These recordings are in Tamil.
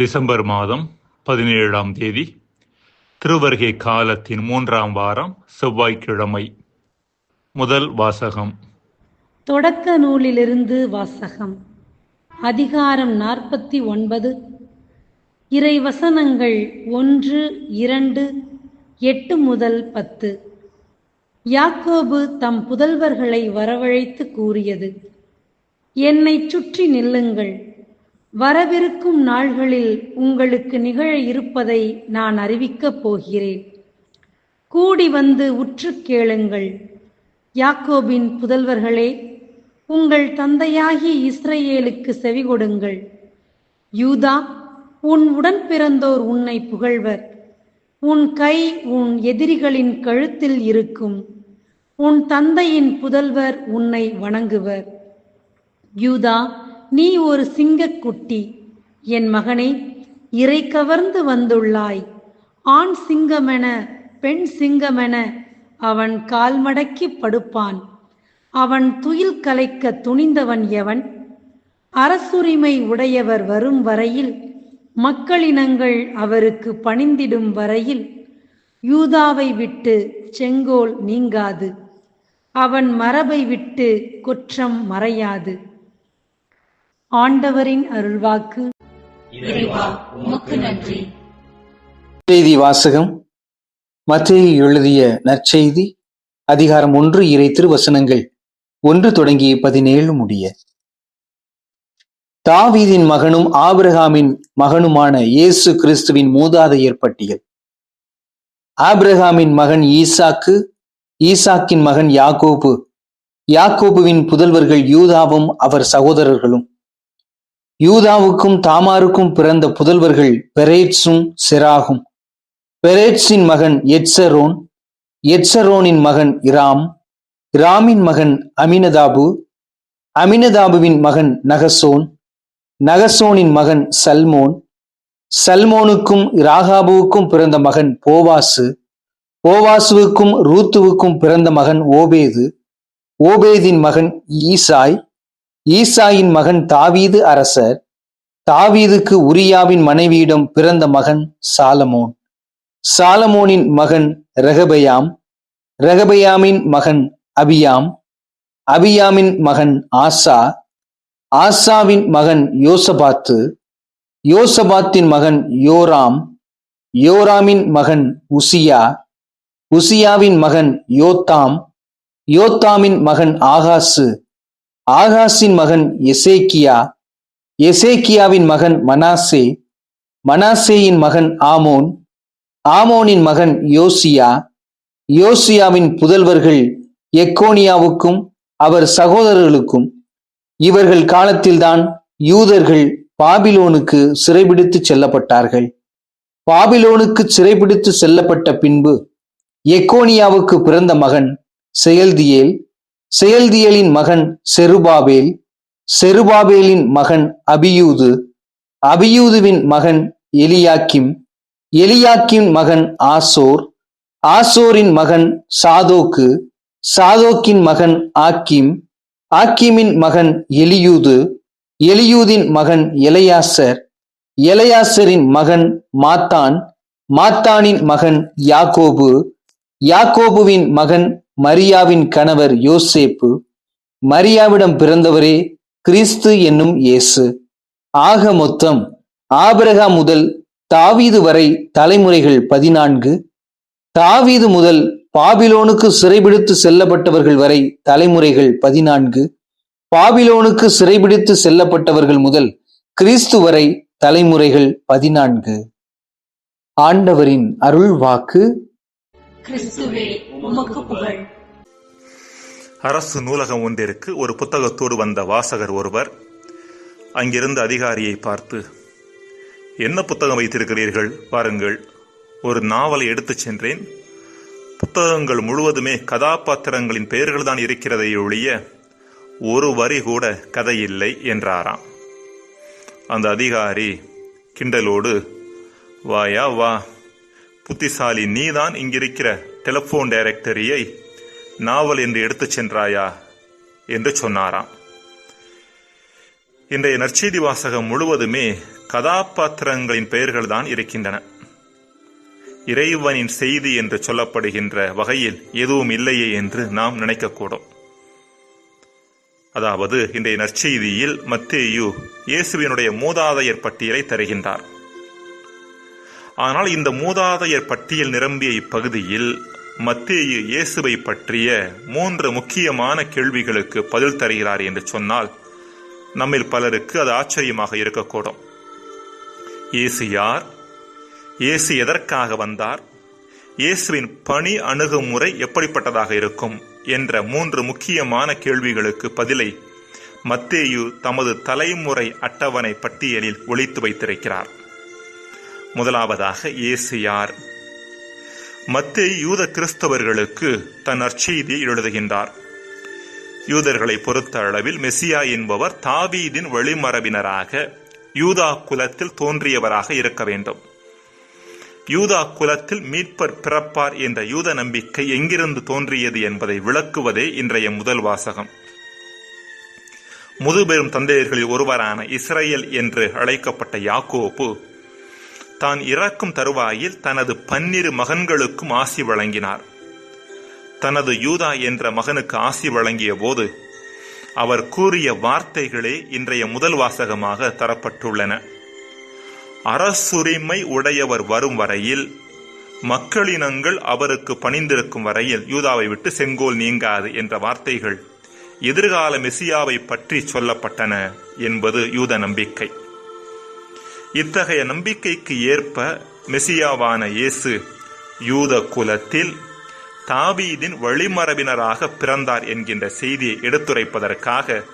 டிசம்பர் மாதம் பதினேழாம் தேதி திருவருகை காலத்தின் மூன்றாம் வாரம் செவ்வாய்க்கிழமை. முதல் வாசகம். தொடக்க நூலிலிருந்து வாசகம். அதிகாரம் நாற்பத்தி ஒன்பது. இறை வசனங்கள் ஒன்று இரண்டு எட்டு முதல் பத்து. யாக்கோபு தம் புதல்வர்களை வரவழைத்து கூறியது என்னைச் சுற்றி நில்லுங்கள். வரவிருக்கும் நாள்களில் உங்களுக்கு நிகழ இருப்பதை நான் அறிவிக்கப் போகிறேன். கூடி வந்து உற்று கேளுங்கள். யாக்கோபின் புதல்வர்களே உங்கள் தந்தையாகி இஸ்ரவேலுக்கு செவிகொடுங்கள் யூதா உன் உடன் பிறந்தோர் உன்னை புகழ்வர். உன் கை உன் எதிரிகளின் கழுத்தில் இருக்கும். உன் தந்தையின் புதல்வர் உன்னை வணங்குவர். யூதா நீ ஒரு சிங்கக்குட்டி. என் மகனே இறை கவர்ந்து வந்துள்ளாய். ஆண் சிங்கமென பெண் சிங்கமென அவன் கால் மடக்கி படுப்பான். அவன் துயில் கலைக்க துணிந்தவன் எவன்? அரசுரிமை உடையவர் வரும் வரையில் மக்களினங்கள் அவருக்கு பணிந்திடும் வரையில் யூதாவை விட்டு செங்கோல் நீங்காது. அவன் மரபை விட்டு குற்றம் மறையாது. ஆண்டவரின் அருள்வாக்கு. இறைவா உமக்கு நன்றி. செய்தி வாசகம் மத்தேயு எழுதிய நற்செய்தி அதிகாரம் ஒன்று இறை திருவசனங்கள் ஒன்று தொடங்கி பதினேழு முடிய. தாவீதின் மகனும் ஆபிரகாமின் மகனுமான இயேசு கிறிஸ்துவின் மூதாதையர் பட்டியல். ஆபிரகாமின் மகன் ஈசாக்கு ஈசாக்கின் மகன் யாக்கோபு யாக்கோபுவின் புதல்வர்கள் யூதாவும் அவர் சகோதரர்களும். யூதாவுக்கும் தாமாருக்கும் பிறந்த புதல்வர்கள் பெரேட்ஸும் செராகும். பெரேட்ஸின் மகன் எட்சரோன் எட்சரோனின் மகன் இராம் இராமின் மகன் அமினதாபு அமினதாபுவின் மகன் நகசோன் நகசோனின் மகன் சல்மோன் சல்மோனுக்கும் ராகாபுவுக்கும் பிறந்த மகன் போவாசு போவாசுவுக்கும் ரூத்துவுக்கும் பிறந்த மகன் ஓபேது ஓபேதின் மகன் ஈசாய் ஈசாயின் மகன் தாவீது அரசர் தாவீதுக்கு உரியாவின் மனைவியிடம் பிறந்த மகன் சாலமோன். சாலமோனின் மகன் ரகபயாம் ரகபயாமின் மகன் அபியாம் அபியாமின் மகன் ஆசா ஆசாவின் மகன் யோசபாத்து யோசபாத்தின் மகன் யோராம் யோராமின் மகன் உசியா உசியாவின் மகன் யோத்தாம் யோத்தாமின் மகன் ஆகாசு ஆகாஷின் மகன் எசேக்கியா. எசேக்கியாவின் மகன் மனாசே. மனாசேயின் மகன் ஆமோன். ஆமோனின் மகன் யோசியா. யோசியாவின் புதல்வர்கள் எக்கோனியாவுக்கும் அவர் சகோதரர்களுக்கும். இவர்கள் காலத்தில்தான் யூதர்கள் பாபிலோனுக்கு சிறைபிடித்து செல்லப்பட்டார்கள். பாபிலோனுக்கு சிறைபிடித்து செல்லப்பட்ட பின்பு எக்கோனியாவுக்கு பிறந்த மகன் செயல்தியேல் செயல்தியலின் மகன் செருபாபேல் செருபாபேலின் மகன் அபியூது அபியூதுவின் மகன் எலியாக்கிம் எலியாக்கின் மகன் ஆசோர் ஆசோரின் மகன் சாதோக்கு சாதோக்கின் மகன் ஆக்கிம் ஆக்கிமின் மகன் எலியூது எலியூதின் மகன் எலையாசர் எலையாசரின் மகன் மாத்தான் மாத்தானின் மகன் யாக்கோபு யாக்கோபுவின் மகன் மரியாவின் கணவர் யோசேப்பு மரியாவிடம் பிறந்தவரே கிறிஸ்து என்னும் இயேசு. ஆக மொத்தம் ஆபரகா முதல் தாவீது வரை தலைமுறைகள் பதினான்கு. தாவீது முதல் பாபிலோனுக்கு சிறைபிடித்து செல்லப்பட்டவர்கள் வரை தலைமுறைகள் பதினான்கு. பாபிலோனுக்கு சிறைபிடித்து செல்லப்பட்டவர்கள் முதல் கிறிஸ்து வரை தலைமுறைகள் பதினான்கு. ஆண்டவரின் அருள் வாக்கு கிறிஸ்துவே உமக்கு புகழ். அரசு நூலகம் ஒன்றிற்கு ஒரு புத்தகத்தோடு வந்த வாசகர் ஒருவர் அங்கிருந்த அதிகாரியை பார்த்து என்ன புத்தகம் வைத்திருக்கிறீர்கள்? பாருங்கள். ஒரு நாவலை எடுத்துச் சென்றேன். புத்தகங்கள் முழுவதுமே கதாபாத்திரங்களின் பெயர்கள் தான் இருக்கிறதை ஒழிய ஒரு வரி கூட கதை இல்லை என்றாராம். அந்த அதிகாரி கிண்டலோடு வாயா வா. புத்திசாலி நீதான் இங்கிருக்கிற டெலிபோன் டைரக்டரியை நாவல் என்று எடுத்துச் சென்றாயா? என்று சொன்னாராம். இன்றைய நற்செய்தி வாசகம் முழுவதுமே கதாபாத்திரங்களின் பெயர்கள் தான் இருக்கின்றன. இறைவனின் செய்தி என்று சொல்லப்படுகின்ற வகையில் எதுவும் இல்லையே என்று நாம் நினைக்கக்கூடும். அதாவது இன்றைய நற்செய்தியில் மத்தேயு இயேசுவினுடைய மூதாதையர் பட்டியலை தருகின்றார். ஆனால் இந்த மூதாதையர் பட்டியல் நிரம்பிய இப்பகுதியில் மத்தேயு இயேசுவை பற்றிய மூன்று முக்கியமான கேள்விகளுக்கு பதில் தருகிறார் என்று சொன்னால் நம்மில் பலருக்கு அது ஆச்சரியமாக இருக்கக்கூடும். இயேசு யார்? இயேசு எதற்காக வந்தார்? இயேசுவின் பணி அணுகுமுறை எப்படிப்பட்டதாக இருக்கும் என்ற மூன்று முக்கியமான கேள்விகளுக்கு பதிலை மத்தேயு தமது தலைமுறை அட்டவணை பட்டியலில் ஒழித்து வைத்திருக்கிறார். முதலாவதாக இயேசு யார்? மத்திய யூத கிறிஸ்தவர்களுக்கு தன் நற்செய்தியை எழுதுகின்றார். யூதர்களை பொறுத்த அளவில் மெசியா என்பவர் தாவீதின் வழிமரபினராக யூதா குலத்தில் தோன்றியவராக இருக்க வேண்டும். யூதா குலத்தில் மீட்பர் பிறப்பார் என்ற யூத நம்பிக்கை எங்கிருந்து தோன்றியது என்பதை விளக்குவதே இன்றைய முதல் வாசகம். முதுபெரும் தந்தையர்களில் ஒருவரான இஸ்ரேல் என்று அழைக்கப்பட்ட யாக்கோப்பு தான் இறக்கும் தருவாயில் தனது பன்னிரு மகன்களுக்கும் ஆசி வழங்கினார். தனது யூதா என்ற மகனுக்கு ஆசி வழங்கிய போது அவர் கூறிய வார்த்தைகளே இன்றைய முதல் வாசகமாக தரப்பட்டுள்ளன. அரசுரிமை உடையவர் வரும் வரையில் மக்களினங்கள் அவருக்கு பணிந்திருக்கும் வரையில் யூதாவை விட்டு செங்கோல் நீங்காது என்ற வார்த்தைகள் எதிர்கால மெசியாவை பற்றி சொல்லப்பட்டன என்பது யூத நம்பிக்கை. இத்தகைய நம்பிக்கைக்கு ஏற்ப மெசியாவான இயேசு யூத குலத்தில் தாவீதின் வழிமரபினராக பிறந்தார் என்கின்ற செய்தியை எடுத்துரைப்பதற்காக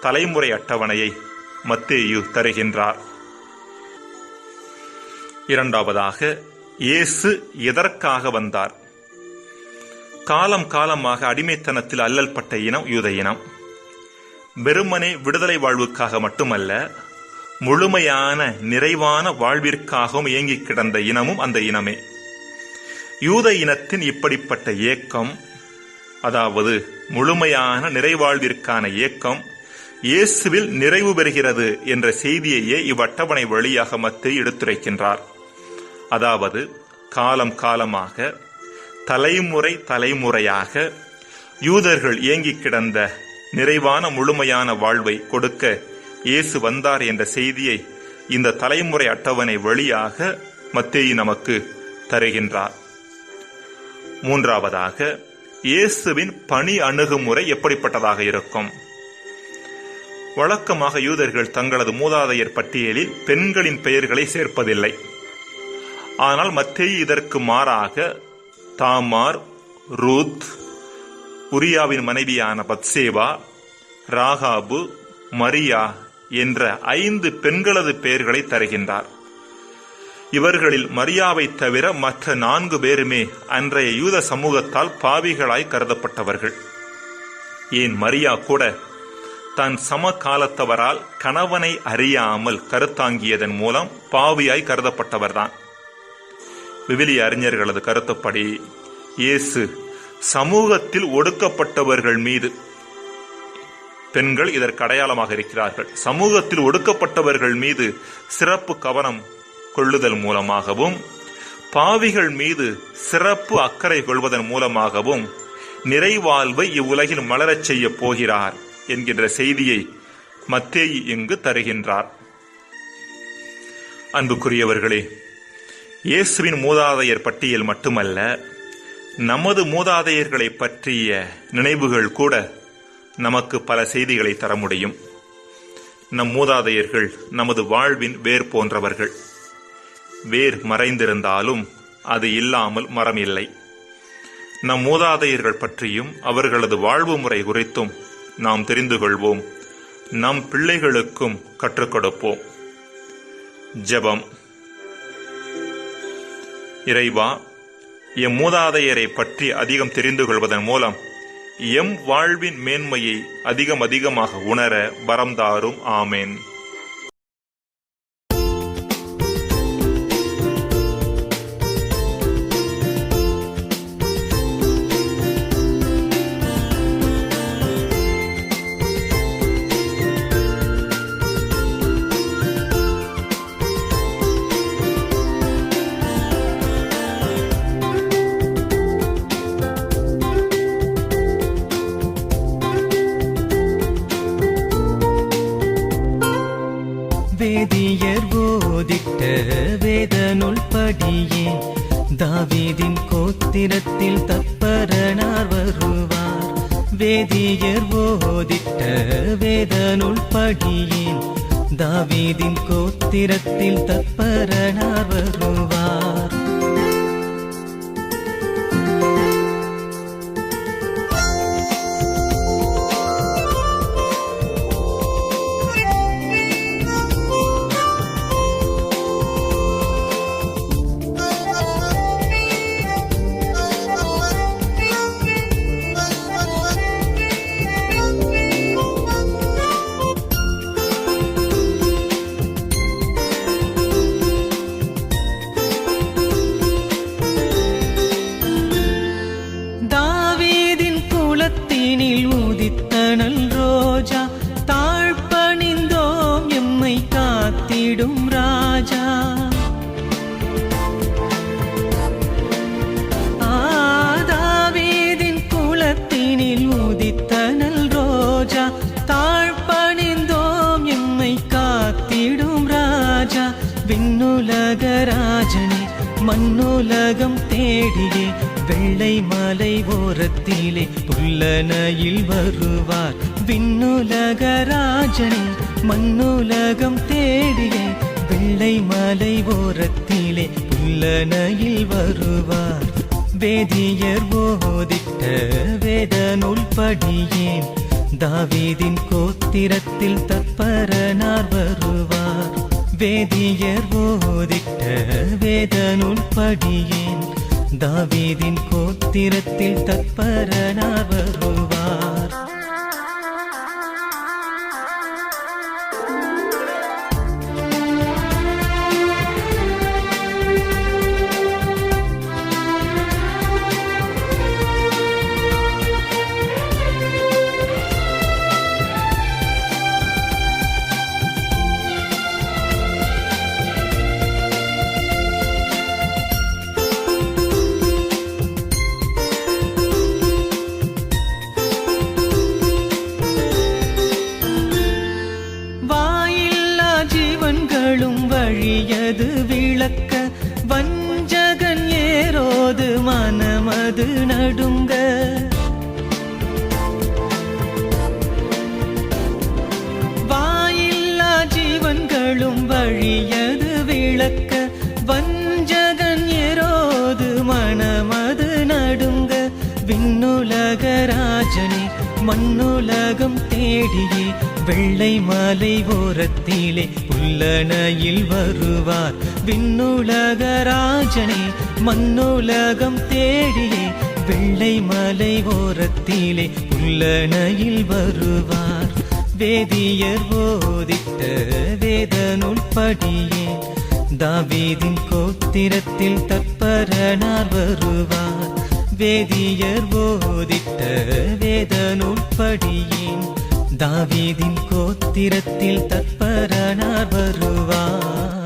தலைமுறை அட்டவணையை மத்தேயு தருகின்றார். இரண்டாவதாக இயேசு எதற்காக வந்தார்? காலம் காலமாக அடிமைத்தனத்தில் அல்லல்பட்ட இனம் யூத இனம். வெறுமனே விடுதலை வாழ்வுக்காக மட்டுமல்ல முழுமையான நிறைவான வாழ்விற்காகவும் இயங்கிக் கிடந்த இனமும் அந்த இனமே. யூத இனத்தின் இப்படிப்பட்ட ஏக்கம் அதாவது முழுமையான நிறைவாழ்விற்கான ஏக்கம் இயேசுவில் நிறைவு பெறுகிறது என்ற செய்தியையே இவ்வட்டவணை வழியாக மத்திய எடுத்துரைக்கின்றார். அதாவது காலம் காலமாக தலைமுறை தலைமுறையாக யூதர்கள் ஏங்கி கிடந்த நிறைவான முழுமையான வாழ்வை கொடுக்க இயேசு வந்தார் என்ற செய்தியை இந்த தலைமுறை அட்டவணை வழியாக மத்தேயி நமக்கு தருகின்றார். மூன்றாவதாக இயேசுவின் பணி அணுகுமுறை எப்படிப்பட்டதாக இருக்கும்? வழக்கமாக யூதர்கள் தங்களது மூதாதையர் பட்டியலில் பெண்களின் பெயர்களை சேர்ப்பதில்லை. ஆனால் மத்தேயு இதற்கு மாறாக தாமார் ரூத் உரியாவின் மனைவியான பத்சேவா ராகாபு மரியா என்ற ஐந்து பெண்களது பெயர்களை தருகின்றார். இவர்களில் மரியாவை தவிர மற்ற நான்கு பேருமே அன்றைய யூத சமூகத்தால் பாவிகளாய் கருதப்பட்டவர்கள். ஏன் மரியா கூட தன் சமகாலத்தவரால் கணவனை அறியாமல் கருத்தாங்கியதன் மூலம் பாவியாய் கருதப்பட்டவர்தான். விவிலிய அறிஞர்களது கருத்துப்படி இயேசு சமூகத்தில் ஒடுக்கப்பட்டவர்கள் மீது பெண்கள் இதற்கு அடையாளமாக இருக்கிறார்கள். சமூகத்தில் ஒடுக்கப்பட்டவர்கள் மீது சிறப்பு கவனம் கொள்ளுதல் மூலமாகவும் பாவிகள் மீது சிறப்பு அக்கறை கொள்வதன் மூலமாகவும் நிறைவாழ்வை இவ்வுலகில் மலரச் செய்ய போகிறார் என்கின்ற செய்தியை மத்தேயு இங்கு தருகின்றார். அன்புக்குரியவர்களே இயேசுவின் மூதாதையர் பட்டியல் மட்டுமல்ல நமது மூதாதையர்களை பற்றிய நினைவுகள் கூட நமக்கு பல செய்திகளை தர முடியும். நம் மூதாதையர்கள் நமது வாழ்வின் வேர் போன்றவர்கள். வேர் மறைந்திருந்தாலும் அது இல்லாமல் மரம் இல்லை நம் மூதாதையர்கள் பற்றியும் அவர்களது வாழ்வு முறை குறித்தும் நாம் தெரிந்து கொள்வோம். நம் பிள்ளைகளுக்கும் கற்றுக் கொடுப்போம். ஜெபம். இறைவா எம் மூதாதையரை பற்றி அதிகம் தெரிந்து கொள்வதன் மூலம் எம் வாழ்வின் மேன்மையை அதிகம் அதிகமாக உணர வரம் தாரும் ஆமேன். நேரத்தில் தப்பரனார் வருவார். வேதியர் ஓதிட்ட வேதனுள் படியேன் தாவீதின் கோத்திரத்தில் தப்பரனார் வருவார். காத்திடும் ராஜா. ஆ, குலத்தினில் உதித்தனல் ரோஜா தாழ்பணிந்தோம் எம்மை காத்திடும் ராஜா. விண்ணுலக ராஜனே மண்ணுலகம் தேடியே வெள்ளை மலை ஓரத்திலே புல்லனையில் வருவார். விண்ணுலகராஜனே மண்ணுலகம் தேடியே வெள்ளை மலை ஓரத்திலே புல்லனையில் வருவார். வேதியர் போதிட்ட வேத நூல் படியேன் தாவீதின் கோத்திரத்தில் தற்பரனார் வருவார். வேதியர் போதிட்ட வேத நூல் படியேன் தாவீதின் கோத்திரத்தில் தற்பரனார் வருவார். ஜீவன்களும் விளக்க வஞ்சகன் எரோது மனமது நடுங்க. விண்ணுலக ராஜனே மண்ணுலகம் தேடியே வெள்ளை மலை ஓரத்திலே உள்ளனையில் வருவார். விண்ணுலக ராஜனே மண்ணுலகம் தேடியே வெள்ளை மலை ஓரத்திலே உள்ளனையில் வருவார். வேதியர் போதித்த வேத படியே தாவீதின் கோத்திரத்தில் தற்பரனார் வருவார். வேதியர் போதித்த வேத படியே தாவீதின் கோத்திரத்தில் தற்பரனார் வருவார்.